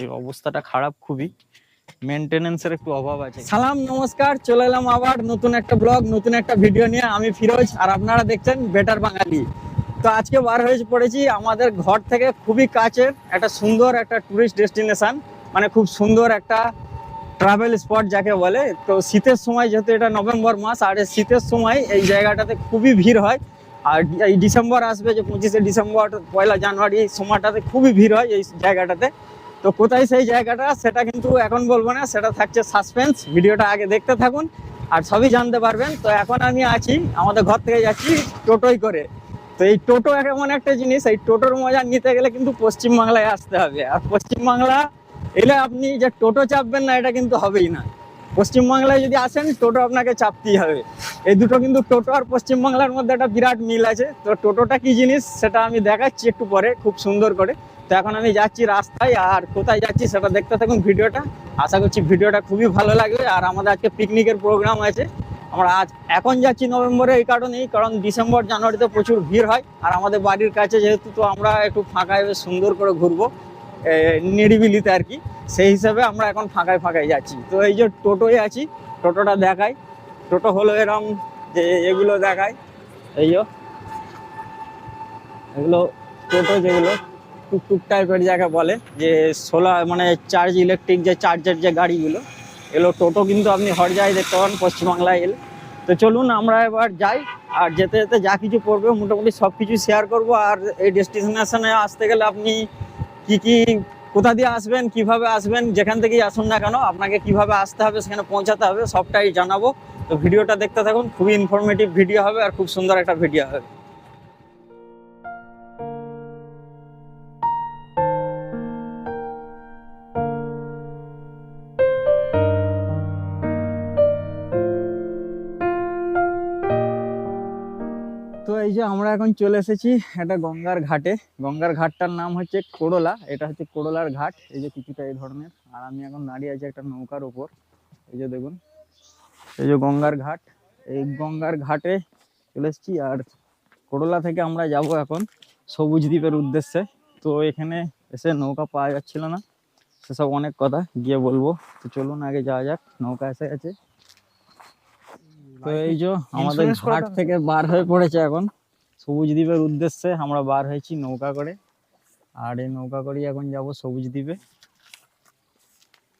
এই অবস্থাটা খারাপ খুবই। মেনটেনেন্সের একটু অভাব আছে। সালাম, নমস্কার, চলে এলাম আবার নতুন একটা ব্লগ, নতুন একটা ভিডিও নিয়ে। আমি ফিরোজ, আর আপনারা দেখছেন বেটার বাঙালি তো আজকে বার হয়ে পড়েছি আমাদের ঘর থেকে খুবই কাছের একটা সুন্দর একটা টুরিস্ট ডেস্টিনেশন মানে খুব সুন্দর একটা ট্রাভেল স্পট যাকে বলে। তো শীতের সময় যেহেতু এটা নভেম্বর মাস, আর শীতের সময় এই জায়গাটাতে খুবই ভিড় হয়। আর এই ডিসেম্বর আসবে যে পঁচিশে ডিসেম্বর পয়লা জানুয়ারি এই সময়টাতে খুবই ভিড় হয় এই জায়গাটাতে। তো কোথায় সেই জায়গাটা, সেটা কিন্তু এখন বলব না, সেটা থাকছে সাসপেন্স ভিডিওটা আগে দেখতে থাকুন আর সবই জানতে পারবেন। তো এখন আমি আছি, আমাদের ঘর থেকে যাচ্ছি টোটোই করে। তো এই টোটো এমন একটা জিনিস, এই টোটোর মজা নিতে গেলে কিন্তু পশ্চিমবাংলায় আসতে হবে। আর পশ্চিমবাংলা এলে আপনি যে টোটো চাপবেন না, এটা কিন্তু হবেই না। পশ্চিমবাংলায় যদি আসেন, টোটো আপনাকে চাপতেই হবে। এই দুটো কিন্তু টোটো আর পশ্চিমবাংলার মধ্যে একটা বিরাট মিল আছে। তো টোটোটা কি জিনিস, সেটা আমি দেখাচ্ছি একটু পরে, খুব সুন্দর করে। তো এখন আমি যাচ্ছি রাস্তায়, আর কোথায় যাচ্ছি সেটা দেখতে থাকুন ভিডিওটা। আশা করছি ভিডিওটা খুবই ভালো লাগবে, আর আমাদের আজকে পিকনিকের প্রোগ্রাম আছে। আমরা আজ এখন যাচ্ছি নভেম্বরে এই কারণেই, কারণ ডিসেম্বর, জানুয়ারিতে প্রচুর ভিড় হয়। আর আমাদের বাড়ির কাছে যেহেতু তো আমরা একটু ফাঁকায় সুন্দর করে ঘুরবো নিরিবিলিতে আর কি। সেই হিসাবে আমরা এখন ফাঁকায় ফাঁকায় যাচ্ছি। তো এই যে টোটোয় আছি, টোটোটা দেখাই। টোটো হলো এরম যে এগুলো দেখায়। এই এগুলো টোটো যেগুলো টুকটুক টাইপের যাকে বলে, যে সোলার মানে চার্জ ইলেকট্রিক যে চার্জের যে গাড়িগুলো, এগুলো টোটো কিন্তু আপনি হর জায়গায় দেখতে পাবেন, পশ্চিমবাংলায় এলে। তো চলুন আমরা এবার যাই, আর যেতে যেতে যা কিছু পড়বে, মোটামুটি সব কিছু শেয়ার করব। আর এই ডেস্টিনেশনে আসতে গেলে আপনি কি কি, কোথা দিয়ে আসবেন, কীভাবে আসবেন, যেখান থেকেই আসুন না কেন, আপনাকে কীভাবে আসতে হবে, সেখানে পৌঁছাতে হবে, সবটাই জানাব। তো ভিডিওটা দেখতে থাকুন, খুবই ইনফরমেটিভ ভিডিও হবে, আর খুব সুন্দর একটা ভিডিও হবে। যে আমরা এখন চলে এসেছি একটা গঙ্গার ঘাটে। গঙ্গার ঘাটটার নাম হচ্ছে কোড়লা। এটা হচ্ছে কোড়লার ঘাট। এই যে কিছুটা এই ধরনের। আর আমি এখন দাঁড়িয়ে আছি একটা নৌকার উপর এই যে দেখুন এই যে গঙ্গার ঘাট। এই গঙ্গার ঘাটে চলে এসেছি। আর কোড়লা থেকে আমরা যাব এখন সবুজ দ্বীপের উদ্দেশ্যে। তো এখানে এসে নৌকা পাওয়া যাচ্ছিল না। সেসব অনেক কথা গিয়ে বলব। তো চলুন আগে যাওয়া যাক। নৌকা এসে গেছে। তো এই যে আমাদের ঘাট থেকে বার হয়ে পড়েছে এখন। সবুজ দ্বীপের উদ্দেশ্যে আমরা বার হয়েছি নৌকা করে। আর এই নৌকা করেই এখন যাব সবুজ দ্বীপে।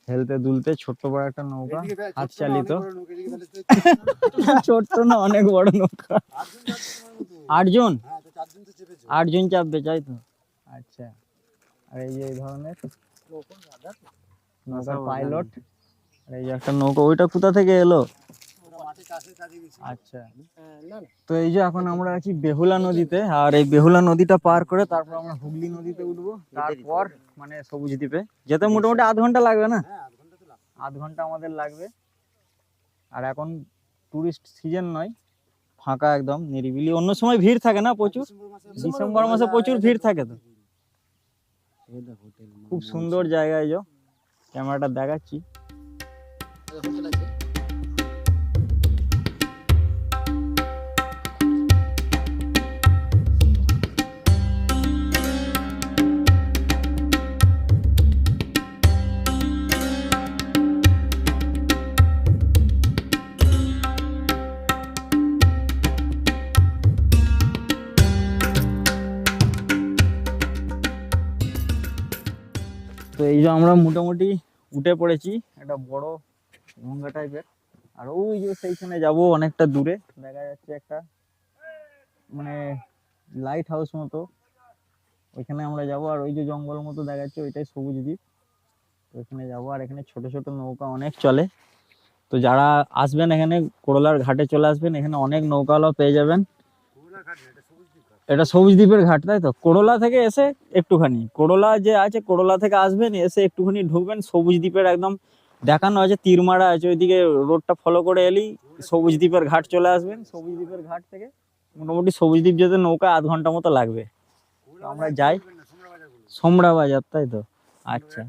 হেলতে দুলতে ছোট্ট বড় একটা নৌকা হাত চালিত ছোট্ট না অনেক বড় নৌকা আটজন আটজন? চাপবে চাই তো? আচ্ছা। আর এই যে এই ধরনের নৌকার পাইলট। আর এই যে একটা নৌকা ওইটা কোথা থেকে এলো? আচ্ছা। তো এই যে এখন আমরা আছি বেহুলা নদীতে আর এই বেহুলা নদীটা পার করে তারপর আমরা হুগলি নদীতে উঠবো। তারপর মানে সবুজ দ্বীপে। যেতে মোটামুটি আধ ঘণ্টা লাগবে না? আধ ঘণ্টা আমাদের লাগবে। আর এখন টুরিস্ট সিজন নয় ফাঁকা একদম নিরিবিলি। অন্য সময় ভিড় থাকে না প্রচুর? ডিসেম্বর মাসে প্রচুর ভিড় থাকে তো। খুব সুন্দর জায়গায় যো। ক্যামেরাটা দেখাচ্ছি। এই যে আমরা মোটামুটি উঠে পড়েছি, একটা বড় গঙ্গা টাইপের আর ওই যে সেইখানে যাব অনেকটা দূরে, দেখা যাচ্ছে একটা মানে লাইট হাউস মতো। ওইখানে আমরা যাব, আর ওই যে জঙ্গল মতো দেখা যাচ্ছে, ওইটাই সবুজ দ্বীপ। ওইখানে যাব, আর এখানে ছোট ছোট নৌকা অনেক চলে। তো যারা আসবেন এখানে, করলার ঘাটে চলে আসবেন, এখানে অনেক নৌকাওয়ালা পেয়ে যাবেন। এটা সবুজ দ্বীপের ঘাট, তাই তো? করলা থেকে এসে একটুখানি করলা যে আছে করলা থেকে আসবেন, এসে একটুখানি ঢুকবেন, সবুজ দ্বীপের একদম দেখানো আছে, তীরমারা আছে, ওইদিকে রোডটা ফলো করে এলেই সবুজ দ্বীপের ঘাট চলে আসবেন, সবুজ দ্বীপের ঘাট থেকে মোটামুটি সবুজ দ্বীপ যেতে নৌকা আধ ঘণ্টা মতো লাগবে। আমরা যাই। সোমরা বাজার তাই তো? আচ্ছা।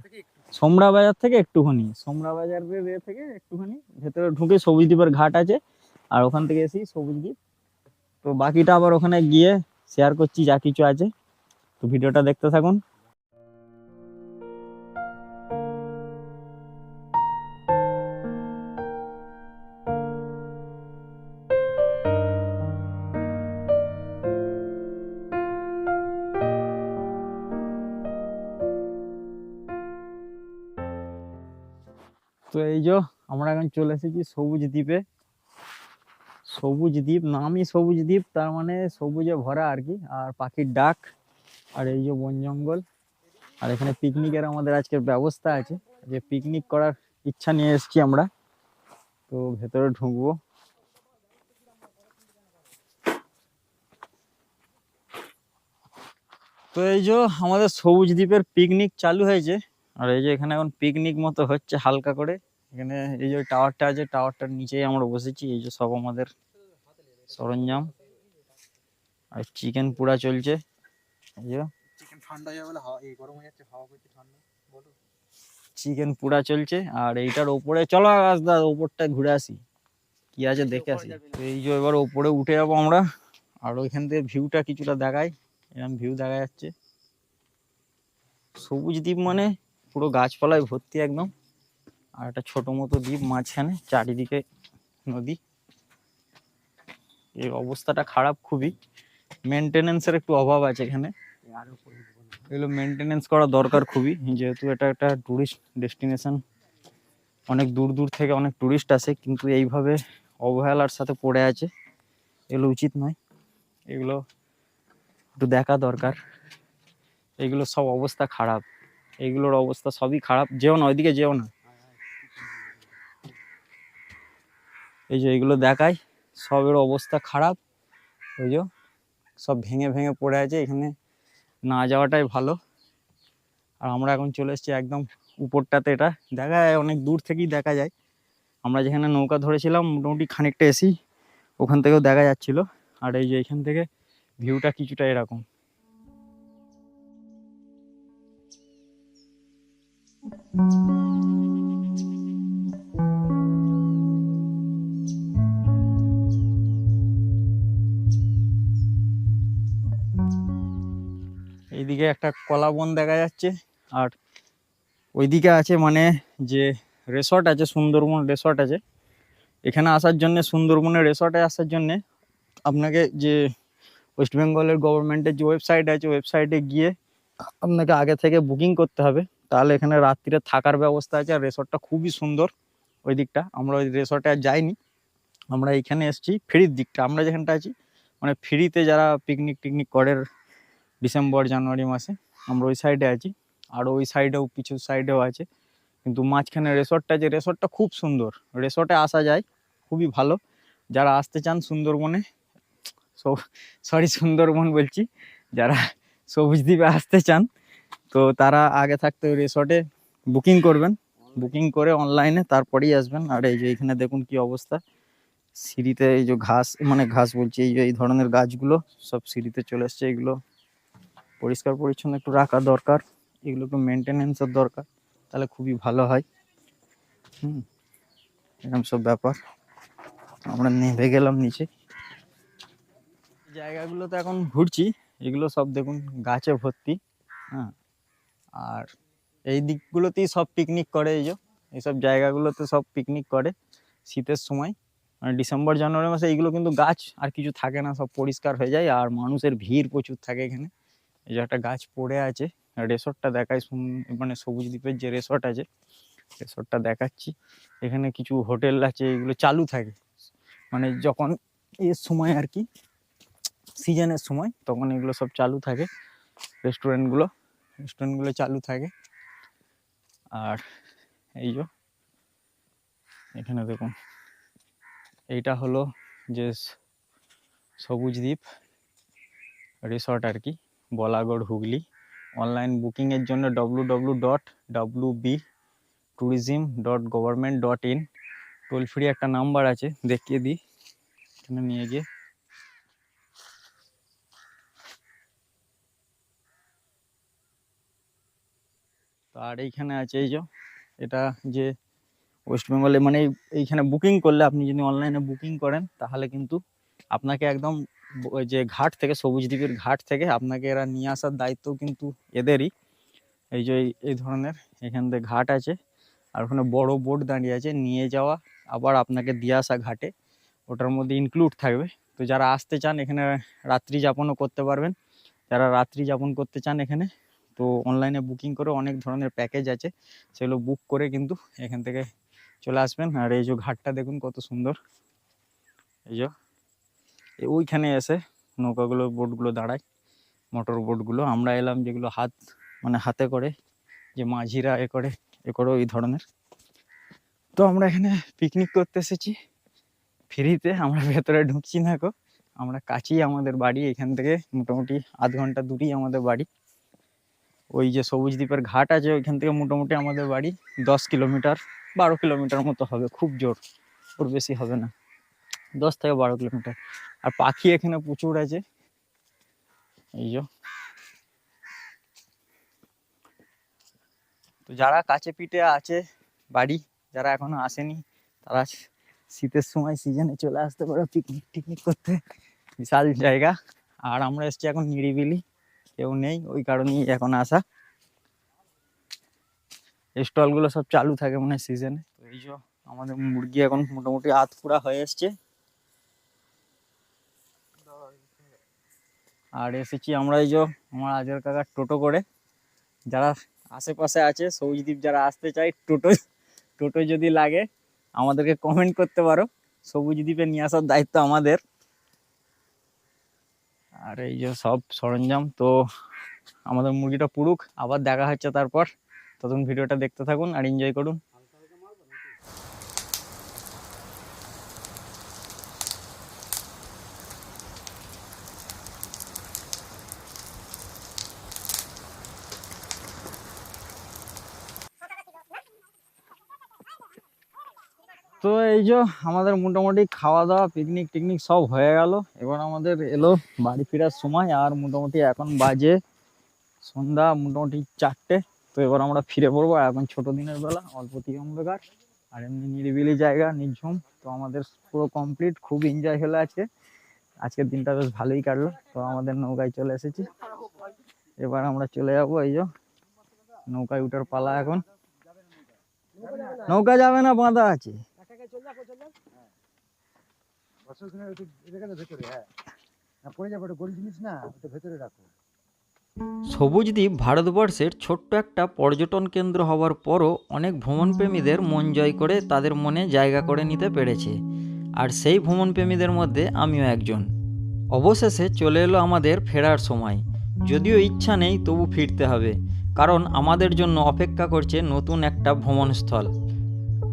সোমরা বাজার থেকে একটুখানি সোমরা বাজার থেকে একটুখানি, ভেতরে ঢুকে সবুজ দ্বীপের ঘাট আছে, আর ওখান থেকে এসি সবুজ দ্বীপ। তো বাকিটা আবার ওখানে গিয়ে শেয়ার করছি, যা কিছু আছে। তো ভিডিওটা দেখতে থাকুন। তো এই যে, আমরা এখন চলে এসেছি সবুজ দ্বীপে। সবুজ দ্বীপ, নামই সবুজ দ্বীপ, তার মানে সবুজে ভরা আর কি। আর পাখির ডাক, আর এই যে বন জঙ্গল, আর এখানে পিকনিকের আমাদের আজকের ব্যবস্থা আছে। যে পিকনিক করার ইচ্ছা নিয়ে এসেছি আমরা। তো ভেতরে ঢুকবো। তো এই যে আমাদের সবুজ দ্বীপের পিকনিক চালু হয়েছে। আর এই যে এখানে এখন পিকনিক মতো হচ্ছে হালকা করে। এখানে এই যে টাওয়ারটা আছে, টাওয়ারটার নিচেই আমরা বসেছি। এই যে সব আমাদের সরঞ্জাম। আর চিকেন পুরা চলছে। চিকেন ঠান্ডা বলে এই গরম যাচ্ছে হাওয়া করছে ঠান্ডা। বলো। চিকেন পুরা চলছে আর এইটার ওপরে চলো দা ওপরটা ঘুরে আসি। কি আছে দেখে আসি। এই যে এবার ওপরে উঠে যাব আমরা। আর ওইখান থেকে ভিউটা কিছুটা দেখাই। এরকম ভিউ দেখা যাচ্ছে। সবুজ দ্বীপ মানে পুরো গাছপালায় ভর্তি একদম। আর একটা ছোট মতো দ্বীপ মাঝখানে চারিদিকে নদী। এই অবস্থাটা খারাপ খুবই। মেনটেনেন্সের একটু অভাব আছে এখানে। এগুলো মেনটেনেন্স করা দরকার খুবই। যেহেতু এটা একটা টুরিস্ট ডেস্টিনেশন অনেক দূর দূর থেকে অনেক টুরিস্ট আসে, কিন্তু এইভাবে অবহেলার সাথে পড়ে আছে। এগুলো উচিত নয়। এগুলো একটু দেখা দরকার। এগুলো সব অবস্থা খারাপ। এইগুলোর অবস্থা সবই খারাপ। যেও না, ওইদিকে যেও না। এই যে এগুলো দেখায় সবের অবস্থা খারাপ। যে সব ভেঙে ভেঙে পড়ে আছে, এখানে না যাওয়াটাই ভালো। আর আমরা এখন চলে এসেছি একদম উপরটাতে, এটা দেখা যায় অনেক দূর থেকেই দেখা যায়। আমরা যেখানে নৌকা ধরেছিলাম, মোটামুটি খানিকটা এসি ওখান থেকেও দেখা যাচ্ছিল। আর এই যে এখান থেকে ভিউটা কিছুটা এরকম। এইদিকে একটা কলা বন দেখা যাচ্ছে। আর ওইদিকে আছে মানে যে রেসর্ট আছে, সুন্দরবন রেসর্ট আছে। এখানে আসার জন্য সুন্দরবনের রেসর্টে আসার জন্য আপনাকে যে ওয়েস্ট বেঙ্গলের গভর্নমেন্টের যে ওয়েবসাইট আছে ওয়েবসাইটে গিয়ে আপনাকে আগে থেকে বুকিং করতে হবে। তাহলে এখানে রাত্রিরে থাকার ব্যবস্থা আছে, আর রেসর্টটা খুবই সুন্দর ওই দিকটা। আমরা ওই রেসর্টে আর যাইনি। আমরা এইখানে এসেছি, ফ্রির দিকটা। আমরা যেখানটা আছি মানে ফ্রিতে যারা পিকনিক টিকনিক করে ডিসেম্বর জানুয়ারি মাসে। আমরা ওই সাইডে আছি। আর ওই সাইডেও কিছু সাইডেও আছে। কিন্তু মাঝখানে রেসর্টটা যে রেসর্টটা খুব সুন্দর। রেসর্টে আসা যায়। খুবই ভালো। যারা আসতে চান সুন্দরবনে সরি সুন্দরবন বলছি। যারা সবুজ দ্বীপে আসতে চান, তো তারা আগে থাকতে রিসর্টে বুকিং করবেন। বুকিং করে অনলাইনে তারপরেই আসবেন। আর এই যে এখানে দেখুন কি অবস্থা। সিঁড়িতে এই যে ঘাস মানে ঘাস বলছি, এই যে এই ধরনের গাছগুলো সব সিঁড়িতে চলে এসছে এগুলো। পরিষ্কার পরিচ্ছন্ন একটু রাখা দরকার, এগুলো একটু মেনটেনেন্সের দরকার, তাহলে খুবই ভালো হয়। হুম, এরকম সব ব্যাপার। আমরা নেমে গেলাম নিচে। জায়গাগুলোতে এখন ঘুরছি, এগুলো সব দেখুন গাছে ভর্তি হ্যাঁ। আর এই দিকগুলোতেই সব পিকনিক করে এই যে, এইসব জায়গাগুলোতে সব পিকনিক করে শীতের সময়। মানে ডিসেম্বর জানুয়ারি মাসে এইগুলো কিন্তু গাছ আর কিছু থাকে না, সব পরিষ্কার হয়ে যায় আর মানুষের ভিড় প্রচুর থাকে এখানে। এই যে একটা গাছ পড়ে আছে রেসর্টটা দেখায় মানে সবুজ দ্বীপের যে রেসর্ট আছে রেসর্টটা দেখাচ্ছি। এখানে কিছু হোটেল আছে, এগুলো চালু থাকে। মানে যখন এর সময় আর কি সিজনের সময়, তখন এগুলো সব চালু থাকে রেস্টুরেন্টগুলো রেস্টুরেন্টগুলো চালু থাকে। আর এই যে, এখানে দেখুন, এইটা হলো যে সবুজ দ্বীপ রিসর্ট আর কি। বলাগড় হুগলি। অনলাইন বুকিংয়ের জন্য W W dot W B tourism dot government dot in toll free একটা নাম্বার আছে, দেখিয়ে দিই। এখানে নিয়ে গিয়ে। আর এইখানে আছে এই যে, এটা যে ওয়েস্ট বেঙ্গলে মানে এইখানে বুকিং করলে আপনি যদি অনলাইনে বুকিং করেন, তাহলে কিন্তু আপনাকে একদম যে ঘাট থেকে, সবুজ দ্বীপের ঘাট থেকে আপনাকে এরা নিয়ে আসার দায়িত্ব কিন্তু এদেরই। এই যে এই- ধরনের এখান থেকে ঘাট আছে আর ওখানে বড় বোট দাঁড়িয়ে আছে। নিয়ে যাওয়া, আবার আপনাকে দিয়ে আসা ঘাটে। ওটার মধ্যে ইনক্লুড থাকবে। তো যারা আসতে চান এখানে রাত্রি যাপনও করতে পারবেন। যারা রাত্রি যাপন করতে চান এখানে, তো অনলাইনে বুকিং করে অনেক ধরনের প্যাকেজ আছে। সেগুলো বুক করে কিন্তু এখান থেকে চলে আসবেন। আর এই যে ঘাটটা দেখুন কত সুন্দর। এই যে ওইখানে এসে নৌকাগুলো, বোটগুলো দাঁড়ায়, মোটর বোটগুলো। আমরা এলাম যেগুলো হাত মানে হাতে করে, যে মাঝিরা এ করে এ করে ওই ধরনের। তো আমরা এখানে পিকনিক করতে এসেছি। ফ্রিতে আমরা ভেতরে ঢুকছি না গো। আমরা কাছেই আমাদের বাড়ি, এখান থেকে মোটামুটি আধ ঘণ্টা দূরেই আমাদের বাড়ি। ওই যে সবুজ দ্বীপের ঘাট আছে, ওইখান থেকে মোটামুটি আমাদের বাড়ি দশ কিলোমিটার, বারো কিলোমিটার মতো হবে। খুব জোর, ওর বেশি হবে না। দশ থেকে বারো কিলোমিটার। আর পাখি এখানে প্রচুর আছে। এই তো যারা কাছে পিঠে আছে, বাড়ি, যারা এখনও আসেনি, তারা শীতের সময় সিজনে চলে আসতে পারে পিকনিক টিকনিক করতে। বিশাল জায়গা। আর আমরা এসছি এখন নিরিবিলি। কেউ নেই, ওই কারণেই এখন আসা। স্টলগুলো সব চালু থাকে মানে সিজনে তো এই আমাদের মুরগি এখন মোটামুটি আধ পুরা হয়ে এসছে। আর এসেছি আমরা এই যে আমার আজের কাকার টোটো করে। যারা আশেপাশে আছে সবুজদ্বীপ যারা আসতে চায়, টোটো টোটো যদি লাগে, আমাদেরকে কমেন্ট করতে পারো। সবুজ দ্বীপে নিয়ে আসার দায়িত্ব আমাদের। আর এই যে সব সরঞ্জাম, তো আমাদের মুরগিটা পুরুক আবার দেখা হচ্ছে তারপর। ততক্ষণ ভিডিওটা দেখতে থাকুন আর এনজয় করুন। তো এই যে আমাদের মোটামুটি খাওয়া দাওয়া পিকনিক টিকনিক সব হয়ে গেল। এবার আমাদের এলো বাড়ি ফেরার সময়, আর মোটামুটি এখন বাজে সন্ধ্যা মোটামুটি চারটে। তো এবার আমরা ফিরে পড়ব এখন ছোট দিনের বেলা অল্পতি অন্ধকার, আর এমনি নিরিবিলি জায়গা, নির্ঝুম। তো আমাদের পুরো কমপ্লিট খুব এনজয় হলো আজকে আজকের দিনটা বেশ ভালোই কাটলো। তো আমাদের নৌকায় চলে এসেছি। এবার আমরা চলে যাব এই যে নৌকায় উঠার পালা এখন। নৌকা যাবে না বাঁধা আছে। বছর দিনের একটু রেখে ভেতরে হ্যাঁ। না পড়ে যাবে ওটা গোল জিনিস না ওটা ভেতরে রাখো। সবুজদ্বীপ ভারতবর্ষের ছোট্ট একটা পর্যটন কেন্দ্র হওয়ার পরও অনেক ভ্রমণপ্রেমীদের মন জয় করে তাদের মনে জায়গা করে নিতে পেরেছে। আর সেই ভ্রমণপ্রেমীদের মধ্যে আমিও একজন। অবশেষে চলে এলো আমাদের ফেরার সময়। যদিও ইচ্ছা নেই তবু ফিরতে হবে কারণ আমাদের জন্য অপেক্ষা করছে নতুন একটা ভ্রমণস্থল।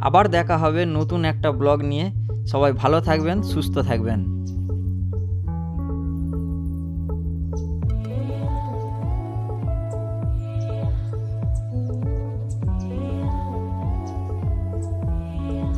আবার দেখা হবে নতুন একটা ব্লগ নিয়ে। সবাই ভালো থাকবেন সুস্থ থাকবেন।